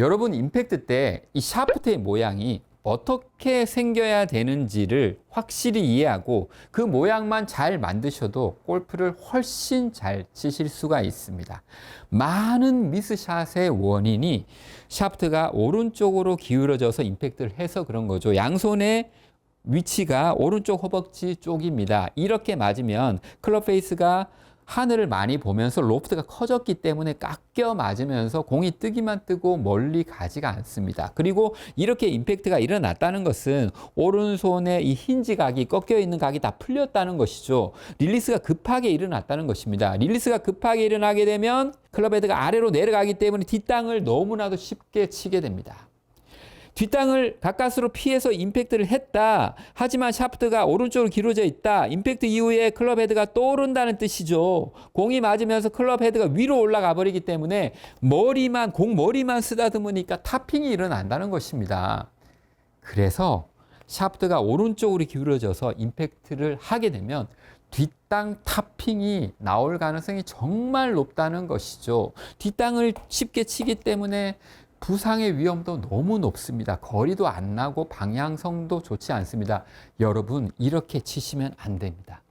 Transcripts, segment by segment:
여러분 임팩트 때 이 샤프트의 모양이 어떻게 생겨야 되는지를 확실히 이해하고 그 모양만 잘 만드셔도 골프를 훨씬 잘 치실 수가 있습니다. 많은 미스샷의 원인이 샤프트가 오른쪽으로 기울어져서 임팩트를 해서 그런 거죠. 양손의 위치가 오른쪽 허벅지 쪽입니다. 이렇게 맞으면 클럽 페이스가 하늘을 많이 보면서 로프트가 커졌기 때문에 깎여 맞으면서 공이 뜨기만 뜨고 멀리 가지가 않습니다. 그리고 이렇게 임팩트가 일어났다는 것은 오른손의 이 힌지 각이 꺾여 있는 각이 다 풀렸다는 것이죠. 릴리스가 급하게 일어났다는 것입니다. 릴리스가 급하게 일어나게 되면 클럽 헤드가 아래로 내려가기 때문에 뒷땅을 너무나도 쉽게 치게 됩니다. 뒷땅을 가까스로 피해서 임팩트를 했다. 하지만 샤프트가 오른쪽으로 길어져 있다. 임팩트 이후에 클럽 헤드가 떠오른다는 뜻이죠. 공이 맞으면서 클럽 헤드가 위로 올라가 버리기 때문에 머리만 공 머리만 쓰다듬으니까 타핑이 일어난다는 것입니다. 그래서 샤프트가 오른쪽으로 기울어져서 임팩트를 하게 되면 뒷땅 타핑이 나올 가능성이 정말 높다는 것이죠. 뒷땅을 쉽게 치기 때문에 부상의 위험도 너무 높습니다. 거리도 안 나고 방향성도 좋지 않습니다. 여러분, 이렇게 치시면 안 됩니다.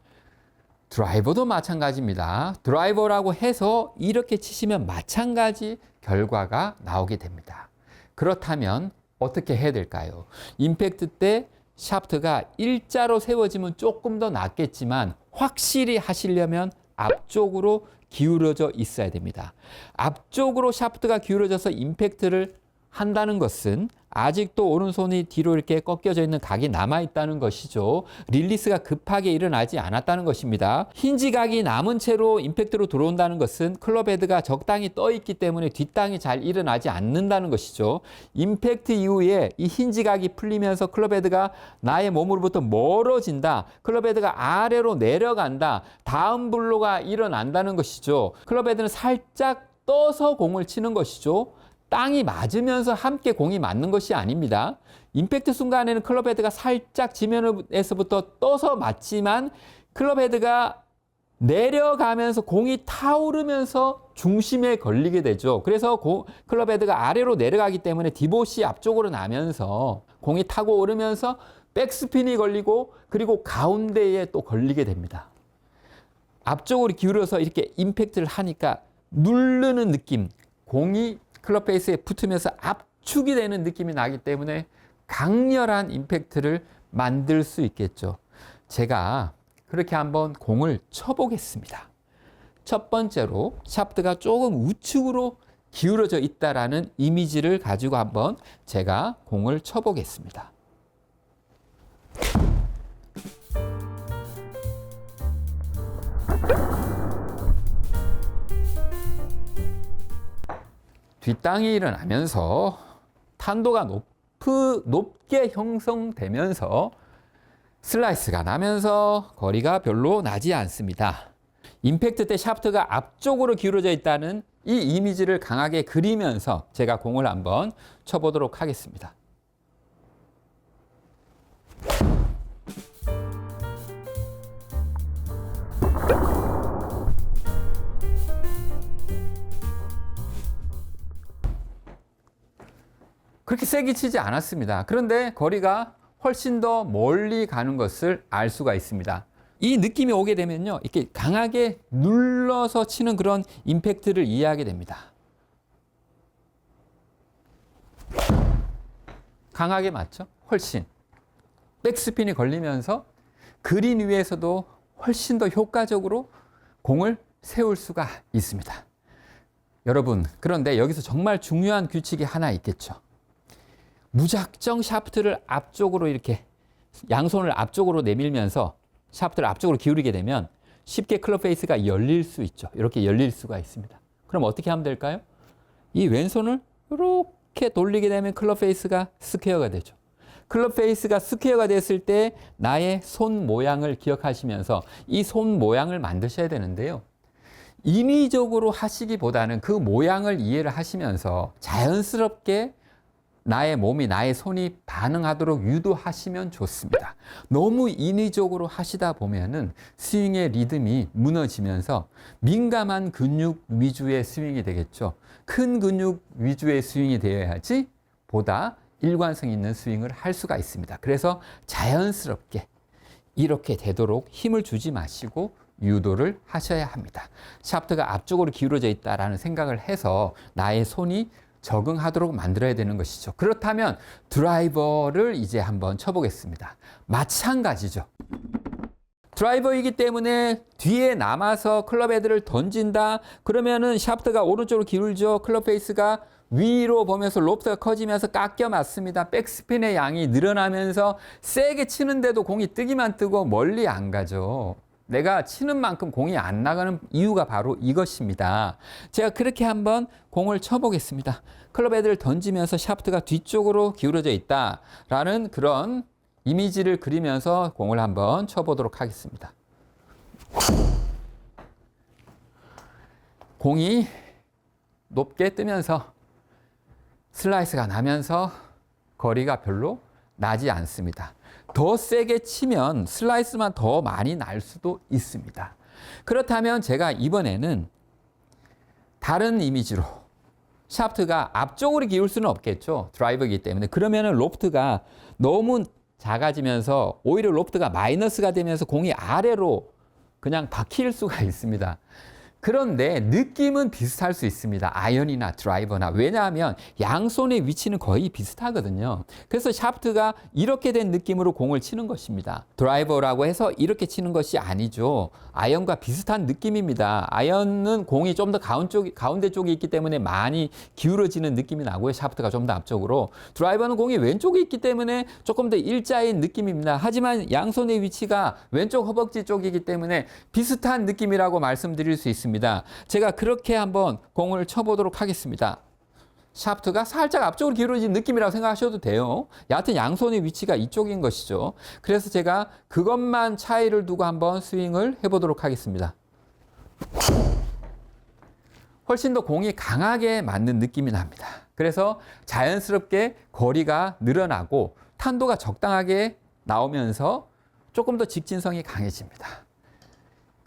드라이버도 마찬가지입니다. 드라이버라고 해서 이렇게 치시면 마찬가지 결과가 나오게 됩니다. 그렇다면 어떻게 해야 될까요? 임팩트 때 샤프트가 일자로 세워지면 조금 더 낫겠지만 확실히 하시려면 앞쪽으로 기울어져 있어야 됩니다. 앞쪽으로 샤프트가 기울어져서 임팩트를 한다는 것은 아직도 오른손이 뒤로 이렇게 꺾여져 있는 각이 남아 있다는 것이죠. 릴리스가 급하게 일어나지 않았다는 것입니다. 힌지 각이 남은 채로 임팩트로 들어온다는 것은 클럽 헤드가 적당히 떠 있기 때문에 뒷땅이 잘 일어나지 않는다는 것이죠. 임팩트 이후에 이 힌지 각이 풀리면서 클럽 헤드가 나의 몸으로부터 멀어진다. 클럽 헤드가 아래로 내려간다. 다음 블로가 일어난다는 것이죠. 클럽 헤드는 살짝 떠서 공을 치는 것이죠. 땅이 맞으면서 함께 공이 맞는 것이 아닙니다. 임팩트 순간에는 클럽 헤드가 살짝 지면에서부터 떠서 맞지만 클럽 헤드가 내려가면서 공이 타오르면서 중심에 걸리게 되죠. 그래서 고, 클럽 헤드가 아래로 내려가기 때문에 디봇이 앞쪽으로 나면서 공이 타고 오르면서 백스핀이 걸리고 그리고 가운데에 또 걸리게 됩니다. 앞쪽으로 기울여서 이렇게 임팩트를 하니까 누르는 느낌, 공이 클럽 페이스에 붙으면서 압축이 되는 느낌이 나기 때문에 강렬한 임팩트를 만들 수 있겠죠. 제가 그렇게 한번 공을 쳐보겠습니다. 첫 번째로 샤프트가 조금 우측으로 기울어져 있다라는 이미지를 가지고 한번 제가 공을 쳐보겠습니다. 뒷땅이 일어나면서 탄도가 높, 높게 형성되면서 슬라이스가 나면서 거리가 별로 나지 않습니다. 임팩트 때 샤프트가 앞쪽으로 기울어져 있다는 이 이미지를 강하게 그리면서 제가 공을 한번 쳐보도록 하겠습니다. 그렇게 세게 치지 않았습니다. 그런데 거리가 훨씬 더 멀리 가는 것을 알 수가 있습니다. 이 느낌이 오게 되면요. 이렇게 강하게 눌러서 치는 그런 임팩트를 이해하게 됩니다. 강하게 맞죠? 훨씬. 백스핀이 걸리면서 그린 위에서도 훨씬 더 효과적으로 공을 세울 수가 있습니다. 여러분, 그런데 여기서 정말 중요한 규칙이 하나 있겠죠. 무작정 샤프트를 앞쪽으로 이렇게 양손을 앞쪽으로 내밀면서 샤프트를 앞쪽으로 기울이게 되면 쉽게 클럽 페이스가 열릴 수 있죠. 이렇게 열릴 수가 있습니다. 그럼 어떻게 하면 될까요? 이 왼손을 이렇게 돌리게 되면 클럽 페이스가 스퀘어가 되죠. 클럽 페이스가 스퀘어가 됐을 때 나의 손 모양을 기억하시면서 이 손 모양을 만드셔야 되는데요. 인위적으로 하시기보다는 그 모양을 이해를 하시면서 자연스럽게 나의 몸이 나의 손이 반응하도록 유도하시면 좋습니다. 너무 인위적으로 하시다 보면은 스윙의 리듬이 무너지면서 민감한 근육 위주의 스윙이 되겠죠. 큰 근육 위주의 스윙이 되어야지 보다 일관성 있는 스윙을 할 수가 있습니다. 그래서 자연스럽게 이렇게 되도록 힘을 주지 마시고 유도를 하셔야 합니다. 샤프트가 앞쪽으로 기울어져 있다라는 생각을 해서 나의 손이 적응하도록 만들어야 되는 것이죠. 그렇다면 드라이버를 이제 한번 쳐보겠습니다. 마찬가지죠. 드라이버이기 때문에 뒤에 남아서 클럽 헤드를 던진다. 그러면은 샤프트가 오른쪽으로 기울죠. 클럽 페이스가 위로 보면서 로프트가 커지면서 깎여 맞습니다. 백스핀의 양이 늘어나면서 세게 치는데도 공이 뜨기만 뜨고 멀리 안 가죠. 내가 치는 만큼 공이 안 나가는 이유가 바로 이것입니다. 제가 그렇게 한번 공을 쳐보겠습니다. 클럽 헤드를 던지면서 샤프트가 뒤쪽으로 기울어져 있다라는 그런 이미지를 그리면서 공을 한번 쳐보도록 하겠습니다. 공이 높게 뜨면서 슬라이스가 나면서 거리가 별로 나지 않습니다. 더 세게 치면 슬라이스만 더 많이 날 수도 있습니다. 그렇다면 제가 이번에는 다른 이미지로 샤프트가 앞쪽으로 기울 수는 없겠죠. 드라이버이기 때문에. 그러면은 로프트가 너무 작아지면서 오히려 로프트가 마이너스가 되면서 공이 아래로 그냥 박힐 수가 있습니다. 그런데 느낌은 비슷할 수 있습니다. 아이언이나 드라이버나. 왜냐하면 양손의 위치는 거의 비슷하거든요. 그래서 샤프트가 이렇게 된 느낌으로 공을 치는 것입니다. 드라이버라고 해서 이렇게 치는 것이 아니죠. 아이언과 비슷한 느낌입니다. 아이언은 공이 좀 더 가운데 쪽에 있기 때문에 많이 기울어지는 느낌이 나고요. 샤프트가 좀 더 앞쪽으로. 드라이버는 공이 왼쪽에 있기 때문에 조금 더 일자인 느낌입니다. 하지만 양손의 위치가 왼쪽 허벅지 쪽이기 때문에 비슷한 느낌이라고 말씀드릴 수 있습니다. 제가 그렇게 한번 공을 쳐보도록 하겠습니다. 샤프트가 살짝 앞쪽으로 기울어진 느낌이라고 생각하셔도 돼요. 여하튼 양손의 위치가 이쪽인 것이죠. 그래서 제가 그것만 차이를 두고 한번 스윙을 해보도록 하겠습니다. 훨씬 더 공이 강하게 맞는 느낌이 납니다. 그래서 자연스럽게 거리가 늘어나고 탄도가 적당하게 나오면서 조금 더 직진성이 강해집니다.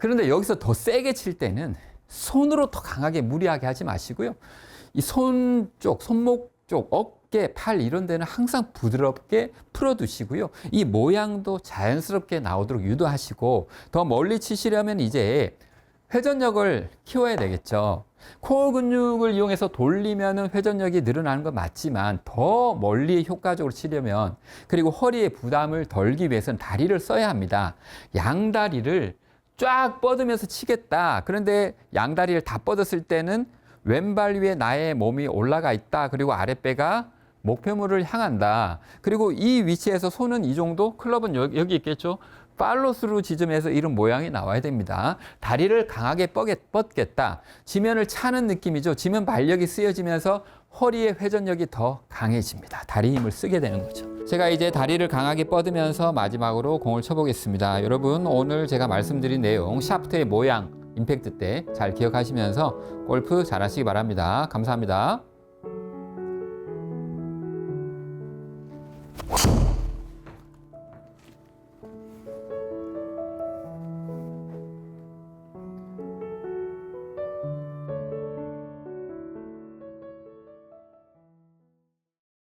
그런데 여기서 더 세게 칠 때는 손으로 더 강하게 무리하게 하지 마시고요. 이 손 쪽, 손목 쪽, 어깨, 팔 이런 데는 항상 부드럽게 풀어두시고요. 이 모양도 자연스럽게 나오도록 유도하시고 더 멀리 치시려면 이제 회전력을 키워야 되겠죠. 코어 근육을 이용해서 돌리면 회전력이 늘어나는 건 맞지만 더 멀리 효과적으로 치려면 그리고 허리에 부담을 덜기 위해서는 다리를 써야 합니다. 양다리를 쫙 뻗으면서 치겠다. 그런데 양다리를 다 뻗었을 때는 왼발 위에 나의 몸이 올라가 있다. 그리고 아랫배가 목표물을 향한다. 그리고 이 위치에서 손은 이 정도, 클럽은 여기, 있겠죠. 팔로스루 지점에서 이런 모양이 나와야 됩니다. 다리를 강하게 뻗겠, 뻗겠다. 지면을 차는 느낌이죠. 지면 발력이 쓰여지면서 허리의 회전력이 더 강해집니다. 다리 힘을 쓰게 되는 거죠. 제가 이제 다리를 강하게 뻗으면서 마지막으로 공을 쳐보겠습니다. 여러분 오늘 제가 말씀드린 내용 샤프트의 모양 임팩트 때 잘 기억하시면서 골프 잘 하시기 바랍니다. 감사합니다.